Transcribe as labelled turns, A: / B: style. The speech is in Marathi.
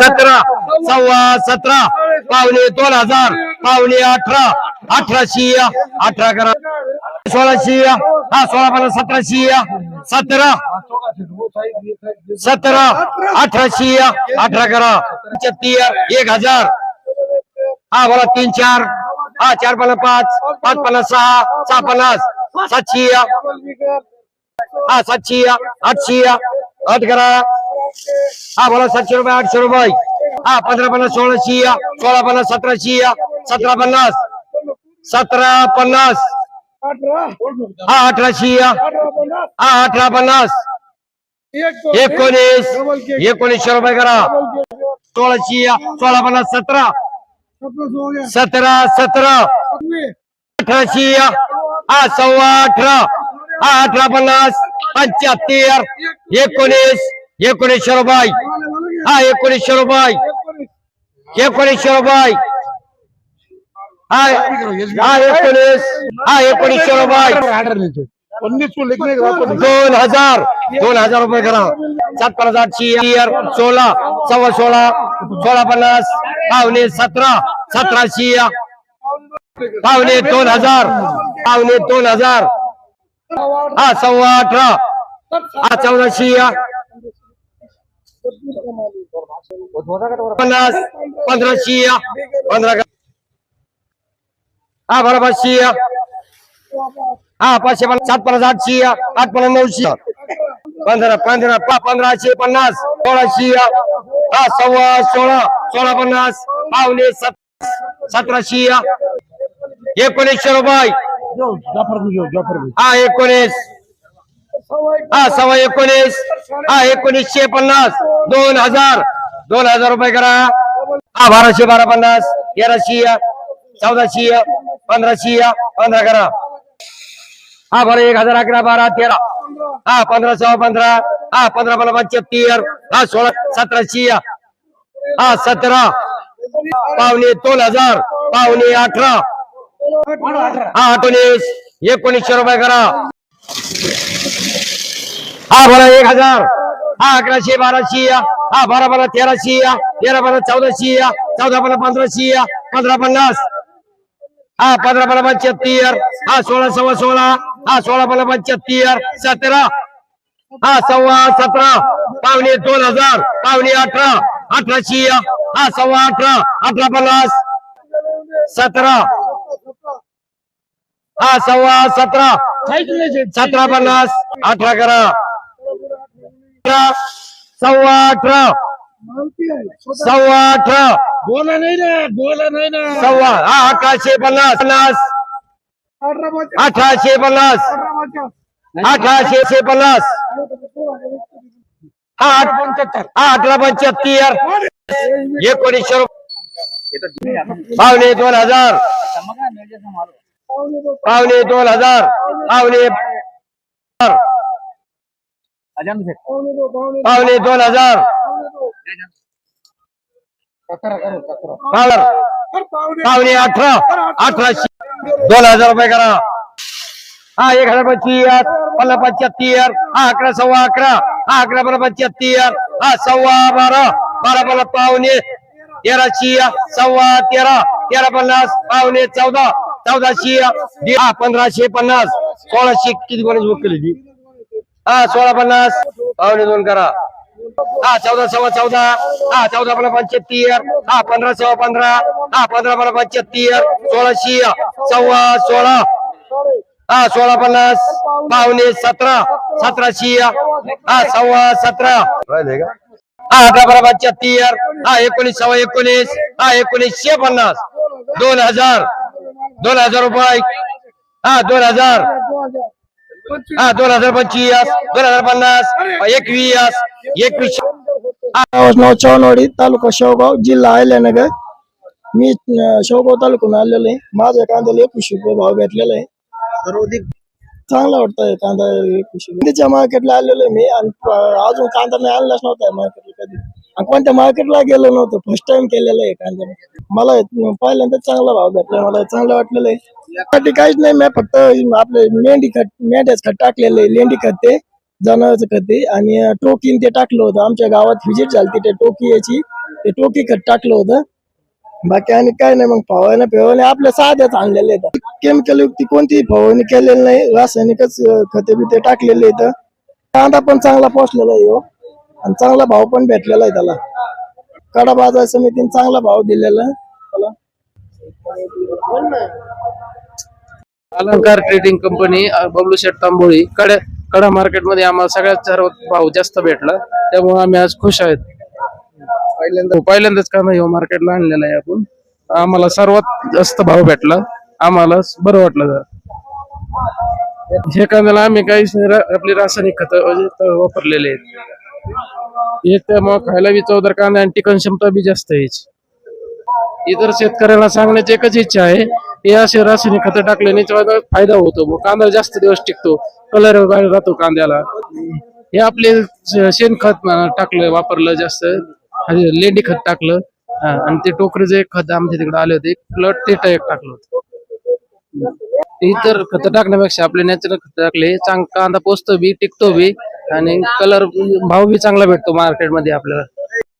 A: सतरा सव्वा सतरा पावणे दोन हजार पावणे अठरा अठराशे अठरा करा. सोळाशे हा सोळा पन्नास सतराशे सतरा सतरा अठराशे अठरा करा. पंच्याहत्तर एक हजार. हा बोला तीन चार. हा चार पन्नास पाच पाच पन्नास सहा सहा पन्नास सातशे. हा सातशे आठशे आठ करा. हा बोला सातशे रुपये आठशे रुपये. हा पंधरा पन्नास सोळाशे सोळा पन्नास सतराशे सतरा पन्नास. सतरा पन्नास. हा अठराशे. हा अठरा पन्नास. एकोणीस. एकोणीसशे रुपये करा. सोळाशे सोळा पन्नास सतरा. सतरा सतरा. अठराशे. हा सव्वा अठरा. हा अठरा पन्नास. पंच्याहत्तर. एकोणीस. एकोणीसशे रुपये. हा एकोणीसशे रुपये. एकोणीसशे रुपये. हा हा एकोणीस. हा एकोणीसशे रुपये. दोन हजार. दोन हजार रुपये करा. सात पन्नास आठशे इयर सोळा सव्वा सोळा सोळा पन्नास पावणे सतरा सतराशे पावणे दोन हजार. पावणे दोन हजार. हा सव्वा अठरा. हा चौदाशे पन्नास पंधराशे पंधरा हा बरं पाचशे हा पाचशे पन्नास सात पन्नास आठशे आठ पन्नास नऊशे पंधरा पंधरा पा पंधराशे पन्नास सोळाशे हा सव्वा सोळा सोळा पन्नास पावणे सत सतराशे एकोणीसशे रुपये हा एकोणीस. हा सव्वा एकोणीस. हा एकोणीसशे पन्नास. दोन हजार. दोन हजार रुपये करा. हा बाराशे बारा पन्नास. तेराशे चौदाशे पंधराशे पंधरा करा. हा बरं एक हजार अकरा बारा तेरा. हा पंधरा सव्वा पंधरा. हा पंधरा पंधरा पंच्याहत्तर. हा सोळा सतराशे. हा सतरा. पावणे दोन हजार. पावणे अठरा. हा एकोणीस एकोणीसशे रुपये करा. हा बरं एक हजार. हा अकराशे बाराशे हा बारा बारा तेराशे तेरा बारा चौदाशे चौदा बारा पंधराशे पंधरा पन्नास. हा पंधरा बारा पंच्याहत्तर. हा सोळा सव्वा सोळा. हा सोळा बारा पंच्याहत्तर. सतरा. हा सव्वा सतरा. पावणे दोन हजार. पावणे अठरा. अठराशे हा सव्वा अठरा. अठरा पन्नास. सतरा. हा सव्वा सतरा. सतरा पन्नास अठरा करा. सव्वा अठरा. सव्वा अठरा.
B: बोला नाही ना बोला नाही ना.
A: सव्वा हा अठराशे पन्नास. पन्नास. अठराशे पन्नास. अठराशे पन्नास. हा अठरा पंच्याहत्तर. एकोणीसशे रुपये. पावणे दोन हजार. पावणे दोन हजार. पावणे पावणे दोन हजार. पावणे अठरा. अठराशे दोन हजार रुपये करा. हा एक हजार पंचवीस पन्नास पंच्याहत्तर हा अकरा सव्वा अकरा हा अकरा बारा पंच्याहत्तर हा सव्वा बारा. बारा पन्नास पावणे तेराशे सव्वा तेरा तेरा पन्नास पावणे चौदा. चौदाशे हा पंधराशे पन्नास. सोळाशे किती कोणाची बुक केली हा सोळा पन्नास. पावणे दोन करा. हा चौदा सव्वा चौदा. हा चौदा पंधरा पंच्याहत्तर. हा पंधरा सव्वा पंधरा. हा पंधरा पंधरा पंच्याहत्तर. सोळाशे सव्वा सोळा. हा सोळा पन्नास. पावणे सतरा. सतराशे. हा सव्वा सतरा. हा अठरा बारा पंच्याहत्तर. हा एकोणीस सव्वा एकोणीस. हा एकोणीसशे पन्नास. दोन हजार. दोन हजार रुपये. हा दोन हजार. हा दोन हजार पंचवीस दोन हजार पन्नास एकवीस एकवीस.
C: नाव चव्हाणवाडी तालुका शेवगाव जिल्हा अहिल्यानगर. मी शेवगाव तालुक्यातून आलेलो आहे. माझ्या कांद्याला एकवीसशे रुपये भाव भेटलेला आहे. सर्वाधिक. चांगला वाटतंय कांदा कांद्याच्या मार्केटला आलेलो आहे मी. आणि अजून कांदा मी आणलाच नव्हता मार्केटला कधी. आणि कोणत्या मार्केटला गेलो नव्हतो. फर्स्ट टाइम केलेलं आहे कांदा मला पहिल्यांदा चांगला भाव भेटला. मला चांगलं वाटलेलं आहे. यासाठी काहीच नाही. मी फक्त आपले मेंढी खत मेंढ्याच खत टाकलेलं आहे. लेंडी खत ते जनावरचं खत ते आणि टोकीन ते टाकलं होतं. आमच्या गावात व्हिजिट झाली त्या टोकी याची. ते टोकी खत टाकलं होतं. बाकी आणि काय नाही. मग फवारणी फवारणी आपल्या साध्याच आणलेले आहेत. केमिकल युक्ती कोणतीही फवारणी केलेली नाही. रासायनिकच खते बिते टाकलेले आहेत. कांदा पण चांगला पोचलेला आहे हो. आणि चांगला भाव पण भेटलेला आहे त्याला. कडा बाजार समितीने चांगला भाव दिलेला आहे. त्याला
D: अलंकार ट्रेडिंग कंपनी बबलू शेठ तांबोळी. कडे कडा मार्केटमध्ये आम्हाला सगळ्यात सर्व भाव जास्त भेटला. त्यामुळे आम्ही आज खुश आहेत. पहिल्यांदा पहिल्यांदाच का नाही हो, मार्केटला आणलेला आहे आपण. आम्हाला सर्वात जास्त भाव भेटला. आम्हाला बरं वाटलं जरा. हे कांद्याला आम्ही काही आपली रासायनिक खत वापरलेले आहेत. हे त्यामुळे खायला बी चवदार कांदा आणि टिकन क्षमता बी जास्त आहे इतर शेतकऱ्यांना सांगण्याची एकच इच्छा आहे हे असे रासायनिक खत टाकल्याने फायदा होतो. मग कांदा जास्त दिवस टिकतो कलर राहतो कांद्याला. हे आपले शेणखत टाकलं वापरलं जास्त. लेंडी खत टाकलं. हा, आणि ते टोकरीचं एक खत आमच्या तिकडे आले होते प्लट ते एक टाकलं होतं. इतर खत टाकण्यापेक्षा आपले नॅचरल खत टाकले चांग कांदा पोचतो बी टिकतो बी. आणि कलर भाव बी चांगला भेटतो मार्केटमध्ये आपल्याला.